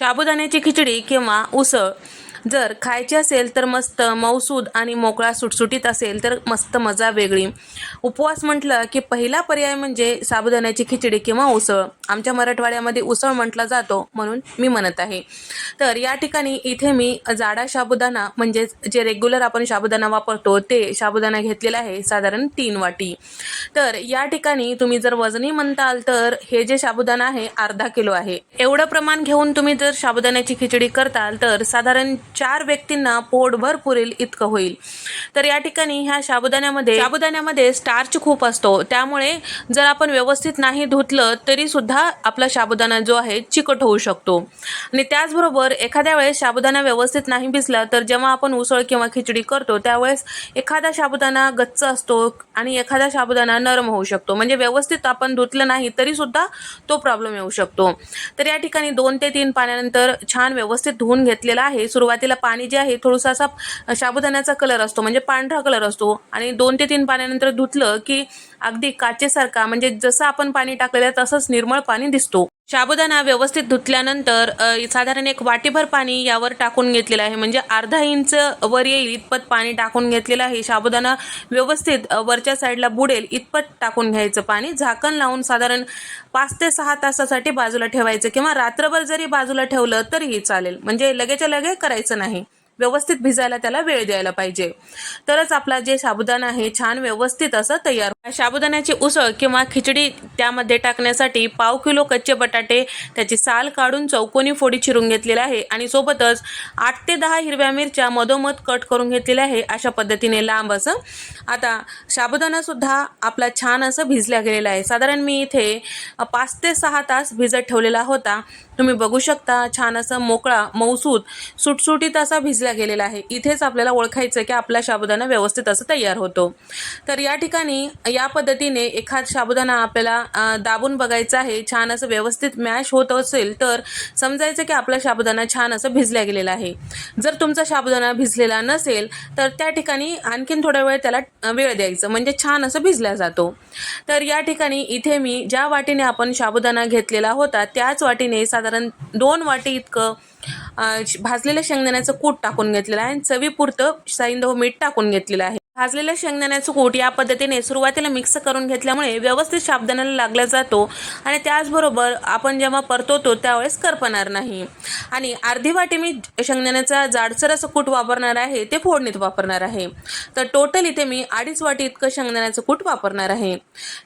साबुदाण्याची खिचडी किंवा उसळ जर खायची असेल तर मस्त मऊसूद आणि मोकळा सुटसुटीत असेल तर मस्त मजा वेगळी. उपवास म्हटलं की पहिला पर्याय म्हणजे साबुदाण्याची खिचडी किंवा उसळ. आमच्या मराठवाड्यामध्ये उसळ म्हटला जातो म्हणून मी म्हणत आहे. तर या ठिकाणी इथे मी जाडा साबुदाणा म्हणजेच जे रेग्युलर आपण साबुदाणा वापरतो ते साबुदाणा घेतलेला आहे साधारण तीन वाटी. तर या ठिकाणी तुम्ही जर वजनी म्हणताल तर हे जे साबुदाणा आहे अर्धा किलो आहे. एवढं प्रमाण घेऊन तुम्ही जर साबुदाण्याची खिचडी करताल तर साधारण चार व्यक्तींना पोटभर पुरेल इतकं होईल. तर या ठिकाणी ह्या साबुदाण्यामध्ये साबुदाण्यामध्ये स्टार्च खूप असतो. त्यामुळे जर आपण व्यवस्थित नाही धुतलं तरी सुद्धा आपला साबुदाणा जो आहे चिकट होऊ शकतो. आणि त्याचबरोबर एखाद्या वेळेस साबुदाणा व्यवस्थित नाही भिजला तर जेव्हा आपण उसळ किंवा खिचडी करतो त्यावेळेस एखादा साबुदाणा गच्च असतो आणि एखादा साबुदाणा नरम होऊ शकतो. म्हणजे व्यवस्थित आपण धुतलं नाही तरी सुद्धा तो प्रॉब्लेम येऊ शकतो. तर या ठिकाणी दोन ते तीन पाण्यानंतर छान व्यवस्थित धुवून घेतलेला आहे. सुरुवातीला पाणी जे आहे थोडासा असा साबुदाण्याचा कलर असतो म्हणजे पांढरा कलर असतो. आणि दोन ते तीन पाण्यानंतर धुतलं की अगदी काचेसारखा म्हणजे जसं आपण पाणी टाकलेलं आहे तसंच निर्मळ पाणी दिसतो. साबुदाणा व्यवस्थित धुतल्यानंतर साधारण एक वाटीभर पाणी यावर टाकून घेतलेलं आहे. म्हणजे अर्धा इंच वर येईल इतपत पाणी टाकून घेतलेलं आहे. साबुदाणा व्यवस्थित वरच्या साईडला बुडेल इतपत टाकून घ्यायचं पाणी. झाकण लावून साधारण पाच ते सहा तासासाठी बाजूला ठेवायचं किंवा रात्रभर जरी बाजूला ठेवलं तरीही चालेल. म्हणजे लगेच्या लगे करायचं नाही. व्यवस्थित भिजायला त्याला वेळ द्यायला पाहिजे. तरच आपला जे साबुदाणा आहे छान व्यवस्थित असं तयार साबुदाण्याची उसळ किंवा खिचडी त्यामध्ये टाकण्यासाठी पाव किलो कच्चे बटाटे त्याची साल काढून चौकोनी फोडी चिरून घेतलेली आहे आणि सोबतच आठ ते दहा हिरव्या मिरच्या मधोमध कट करून घेतलेल्या आहे अशा पद्धतीने लांब असं. आता साबुदाणा सुद्धा आपला छान असं भिजल्या गेलेला आहे. साधारण मी इथे पाच ते सहा तास भिजत ठेवलेला होता. तुम्ही बघू शकता छान असं मोकळा मऊसूद सुटसुटीत असा भिजला गेलेला आहे. इथेच आपल्याला ओळखायचं की आपला साबुदाणा व्यवस्थित असं तयार होतो. तर या ठिकाणी या पद्धतीने एखाद साबुदाणा आपल्याला दाबून बघायचा आहे छान असं व्यवस्थित मॅश होत असेल तर समजायचं की आपला साबुदाणा छान असं भिजला गेलेला आहे. जर तुमचा साबुदाणा भिजलेला नसेल तर त्या ठिकाणी आणखीन थोडा वेळ त्याला वेळ द्यायचं म्हणजे छान असं भिजला जातो. तर या ठिकाणी इथे मी ज्या वाटीने आपण साबुदाणा घेतलेला होता त्याच वाटीने साधारण दोन वाटी इतकं भाजलेल्या भाजलेलं शेंगदाण्याचं कूट टाकून घेतलेलं आहे आणि चवीपुरतं साईंदव मीठ टाकून घेतलेलं आहे. भाजलेलं शेंगदाण्याचं कूट या पद्धतीने सुरुवातीला मिक्स करून घेतल्यामुळे व्यवस्थित शाबदाण्याला लागला जातो आणि त्याचबरोबर आपण जेव्हा परतवतो त्यावेळेस करपणार नाही. आणि अर्धी वाटी मी शेंगदाण्याचा जाडसर असं कूट वापरणार आहे ते फोडणीत वापरणार आहे. तर टोटल इथे मी अडीच वाटी इतकं शेंगदाण्याचं कूट वापरणार आहे.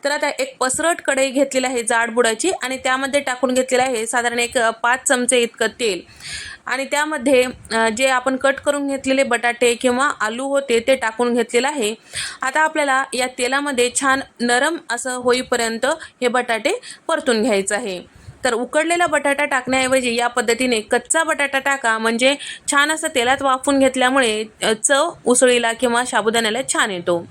तर आता एक पसरट कढई घेतलेली आहे जाड बुडाची आणि त्यामध्ये टाकून घेतलेलं आहे साधारण एक पाच चमचे इतकं तेल. आणि त्यामध्ये जे आपण कट करून घेतलेले बटाटे किंवा आलू होते ते टाकून घेतलेलं आहे. आता आपल्याला या तेलामध्ये छान नरम असं होईपर्यंत हे बटाटे परतून घ्यायचं आहे. तर उकडलेला बटाटा टाकण्याऐवजी या पद्धतीने कच्चा बटाटा टाका. म्हणजे छान असं तेलात वाफून घेतल्यामुळे चव उसळीला किंवा साबुदाण्याला छान येतो.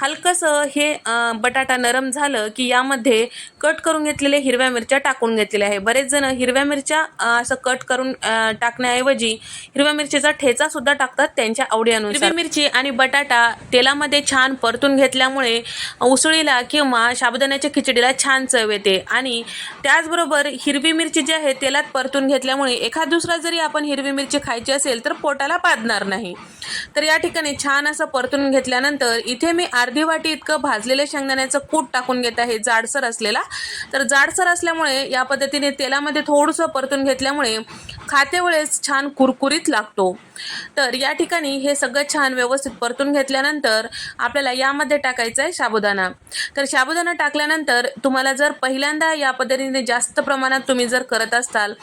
हलकंसं हे बटाटा नरम झालं की यामध्ये कट करून घेतलेले हिरव्या मिरच्या टाकून घेतलेल्या आहे. बरेच जण हिरव्या मिरच्या असं कट करून टाकण्याऐवजी हिरव्या मिरचीचा ठेचा सुद्धा टाकतात त्यांच्या आवडीनुसार. हिरवी मिरची आणि बटाटा तेलामध्ये छान परतून घेतल्यामुळे उसळीला किंवा साबुदाण्याच्या खिचडीला छान चव येते. आणि त्याचबरोबर तर हिरवी मिरची जी आहे तेलात परतून घेतल्यामुळे एखाद दुसरा जरी आपण हिरवी मिरची खायची असेल तर पोटाला पाजणार नाही. तर या ठिकाणी छान असं परतून घेतल्यानंतर इथे मी अर्धी वाटी इतकं भाजलेलं शेंगदाण्याचं कूट टाकून घेत आहे जाडसर असलेला. तर जाडसर असल्यामुळे या पद्धतीने तेलामध्ये थोडंसं परतून घेतल्यामुळे खातेवेळेस छान कुरकुरीत लागतो. तर या ठिकाणी हे सगळं छान व्यवस्थित परतून घेतल्यानंतर आपल्याला यामध्ये टाकायचं आहे साबुदाणा. तर साबुदाणा टाकल्यानंतर तुम्हाला जर पहिल्यांदा या पद्धतीने जास्त प्रमाणात तुम्ही जर करत असाल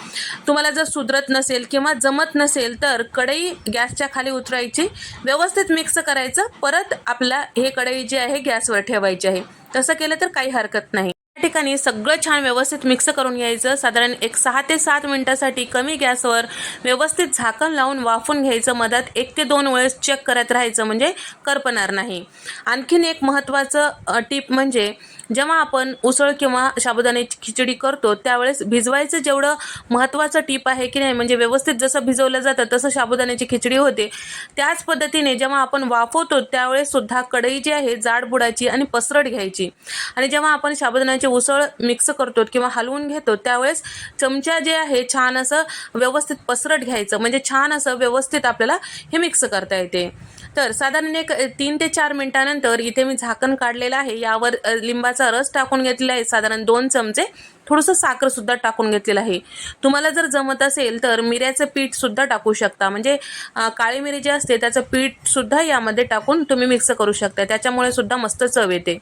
तुम्हाला जर सुधरत नसेल किंवा जमत नसेल तर कढई गॅसच्या खाली उतरायची व्यवस्थित मिक्स करायचं परत आपला हे कढई जी आहे गॅसवर ठेवायची आहे. तसं केलं तर काही हरकत नाही. या ठिकाणी सगळं छान व्यवस्थित मिक्स करून घ्यायचं. साधारण एक सहा ते सात मिनिटासाठी कमी गॅसवर व्यवस्थित झाकण लावून वाफून घ्यायचं. मधात एक ते दोन वेळेस चेक करत राहायचं. म्हणजे करपणार नाही. आणखीन एक महत्त्वाचं टिप म्हणजे जेव्हा आपण उसळ किंवा साबुदाण्याची खिचडी करतो त्यावेळेस भिजवायचं जेवढं महत्त्वाचं टीप आहे की नाही म्हणजे व्यवस्थित जसं भिजवलं जातं तसं साबुदाण्याची खिचडी होते. त्याच पद्धतीने जेव्हा आपण वाफवतो त्यावेळेस सुद्धा कढई जी आहे जाड बुडाची आणि पसरट घ्यायची. आणि जेव्हा आपण साबुदाण्याची उसळ मिक्स करतो किंवा हलवून घेतो त्यावेळेस चमचा जे आहे छान असं व्यवस्थित पसरट घ्यायचं. म्हणजे छान असं व्यवस्थित आपल्याला हे मिक्स करता येते. तर साधारण एक तीन ते चार मिनिटानंतर इथे मी झाकण काढलेलं आहे. यावर लिंबाचा रस टाकून घेतलेला आहे साधारण दोन चमचे. थोडंसं साखरसुद्धा टाकून घेतलेलं आहे. तुम्हाला जर जमत असेल तर मिऱ्याचं पीठसुद्धा टाकू शकता. म्हणजे काळी मिरी जे असते त्याचं पीठसुद्धा यामध्ये टाकून तुम्ही मिक्स करू शकता. त्याच्यामुळे सुद्धा मस्त चव येते.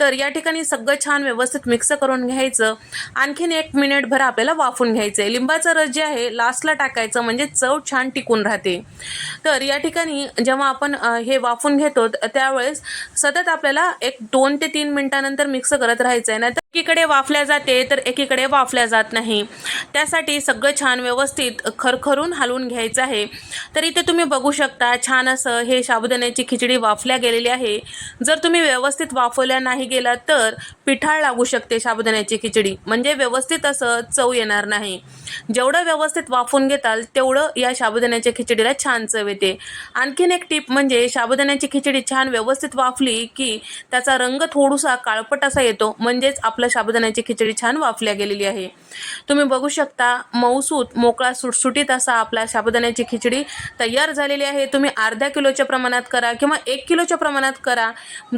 तर या ठिकाणी सगळं छान व्यवस्थित मिक्स करून घ्यायचं. आणखीन एक मिनिटभर आपल्याला वाफून घ्यायचं आहे लिंबाचा रस जे आहे लास्टला टाकायचं म्हणजे चव छान टिकून राहते. तर या ठिकाणी जेव्हा आपण हे वाफून घेतो त्यावेळेस सतत आपल्याला एक दोन ते तीन मिनिटानंतर मिक्स करत राहायचं आहे नाहीतर एकीकडे वाफल्या जाते तर एकीकडे वाफल्या जात नाही. त्यासाठी सगळं छान व्यवस्थित खरखरून हलवून घ्यायचं आहे. तर इथे तुम्ही बघू शकता छान असं हे साबुदाण्याची खिचडी वाफल्या गेलेली आहे. जर तुम्ही व्यवस्थित वाफवल्या नाही गेला तर पिठाळ लागू शकते साबुदाण्याची खिचडी. म्हणजे व्यवस्थित असं चव येणार नाही. जेवढं व्यवस्थित वाफून घेताल तेवढं या साबुदाण्याच्या खिचडीला छान चव येते. आणखीन एक टीप म्हणजे साबुदाण्याची खिचडी छान व्यवस्थित वाफली की त्याचा रंग थोडासा काळपट असा येतो. म्हणजेच आपलं साबुदाण्याची खिचडी छान वाफल्या गेलेली आहे. तुम्ही बघू शकता मऊसूत मोकळा सुटसुटीत असा आपला साबुदाण्याची खिचडी तयार झालेली आहे. तुम्ही अर्ध्या किलोच्या प्रमाणात करा किंवा एक किलोच्या प्रमाणात करा.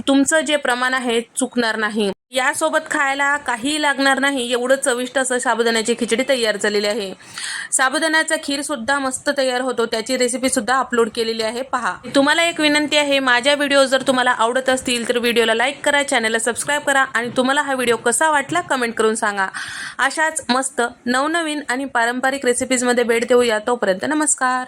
तुमचं जे प्रमाण आहे चुकणार नाही. यासोबत खायला काहीही लागणार नाही एवढं चविष्ट असं साबुदाण्याची खिचडी तयार झालेली आहे. साबुदाण्याचा खीर सुद्धा मस्त तयार होतो त्याची रेसिपी सुद्धा अपलोड केलेली आहे. पहा. तुम्हाला एक विनंती आहे माझ्या व्हिडिओ जर तुम्हाला आवडत असतील तर व्हिडिओला लाईक करा चॅनलला सबस्क्राईब करा आणि तुम्हाला हा व्हिडिओ कसा वाटला कमेंट करून सांगा. अशाच मस्त नवनवीन आणि पारंपरिक रेसिपीजमध्ये भेट देऊया. तोपर्यंत नमस्कार.